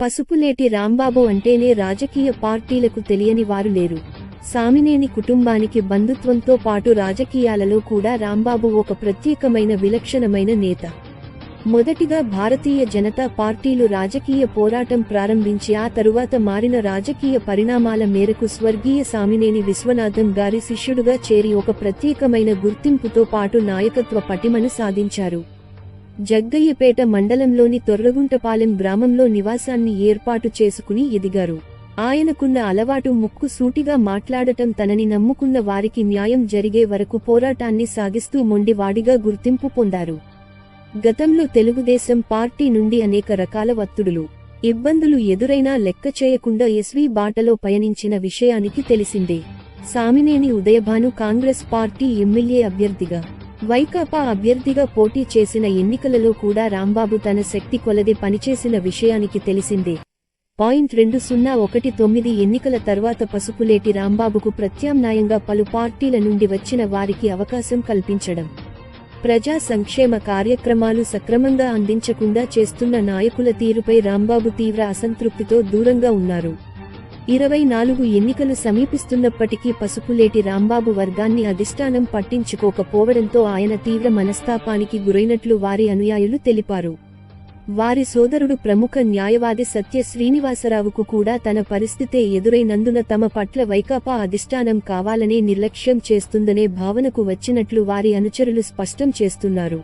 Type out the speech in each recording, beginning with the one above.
పసుపులేటి రాంబాబు అంటేనే రాజకీయ పార్టీలకు తెలియని వారు లేరు. సామినేని కుటుంబానికి బంధుత్వంతో పాటు రాజకీయాలలో కూడా రాంబాబు ఒక ప్రత్యేకమైన విలక్షణమైన నేత. మొదటిగా భారతీయ జనతా పార్టీలు రాజకీయ పోరాటం ప్రారంభించి ఆ తరువాత మారిన రాజకీయ పరిణామాల మేరకు స్వర్గీయ సామినేని విశ్వనాథం గారి శిష్యుడుగా చేరి ఒక ప్రత్యేకమైన గుర్తింపుతో పాటు నాయకత్వ పటిమను సాధించారు. జగ్గయ్యపేట మండలంలోని తొర్రగుంటపాలెం గ్రామంలో నివాసాన్ని ఏర్పాటు చేసుకుని ఎదిగారు. ఆయనకున్న అలవాటు ముక్కు సూటిగా మాట్లాడటం తనని నమ్ముకున్న వారికి న్యాయం జరిగే వరకు పోరాటాన్ని సాగిస్తూ మొండివాడిగా గుర్తింపు పొందారు. గతంలో తెలుగుదేశం పార్టీ నుండి అనేక రకాల ఒత్తిడులు ఇబ్బందులు ఎదురైనా లెక్క చేయకుండా ఎస్వీ బాటలో పయనించిన విషయానికి తెలిసిందే. Samineni Udayabhanu Congress party MLA అభ్యర్థిగా వైకాపా అభ్యర్థిగా పోటీ చేసిన ఎన్నికలలో కూడా రాంబాబు తన శక్తి కొలది పనిచేసిన విషయానికి తెలిసిందే. పాయింట్ రెండు సున్నా ఒకటి తొమ్మిది ఎన్నికల తర్వాత పసుపులేటి రాంబాబుకు ప్రత్యామ్నాయంగా పలు పార్టీల నుండి వచ్చిన వారికి అవకాశం కల్పించడం. ప్రజా సంక్షేమ కార్యక్రమాలు సక్రమంగా అందించకుండా చేస్తున్న నాయకుల తీరుపై రాంబాబు తీవ్ర అసంతృప్తితో దూరంగా ఉన్నారు. ఇరవై నాలుగు ఎన్నికలు సమీపిస్తున్నప్పటికీ పసుపులేటి రాంబాబు వర్గాన్ని అధిష్టానం పట్టించుకోకపోవడంతో ఆయన తీవ్ర మనస్తాపానికి గురైనట్లు వారి అనుయాయులు తెలిపారు. వారి సోదరుడు ప్రముఖ న్యాయవాది సత్య శ్రీనివాసరావుకు కూడా తన పరిస్థితే ఎదురైనందున తమ పట్ల వైకాపా అధిష్టానం కావాలనే నిర్లక్ష్యం చేస్తుందనే భావనకు వచ్చినట్లు వారి అనుచరులు స్పష్టం చేస్తున్నారు.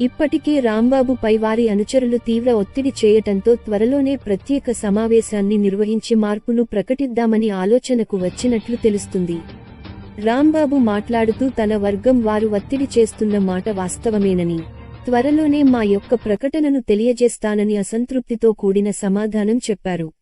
ఇప్పటికే రాంబాబుపై వారి అనుచరులు తీవ్ర ఒత్తిడి చేయటంతో త్వరలోనే ప్రత్యేక సమావేశాన్ని నిర్వహించి మార్పును ప్రకటిద్దామని ఆలోచనకు వచ్చినట్లు తెలుస్తుంది. రాంబాబు మాట్లాడుతూ తన వర్గం వారు ఒత్తిడి చేస్తున్న మాట వాస్తవమేనని. త్వరలోనే మా యొక్క ప్రకటనను తెలియజేస్తానని అసంతృప్తితో కూడిన సమాధానం చెప్పారు.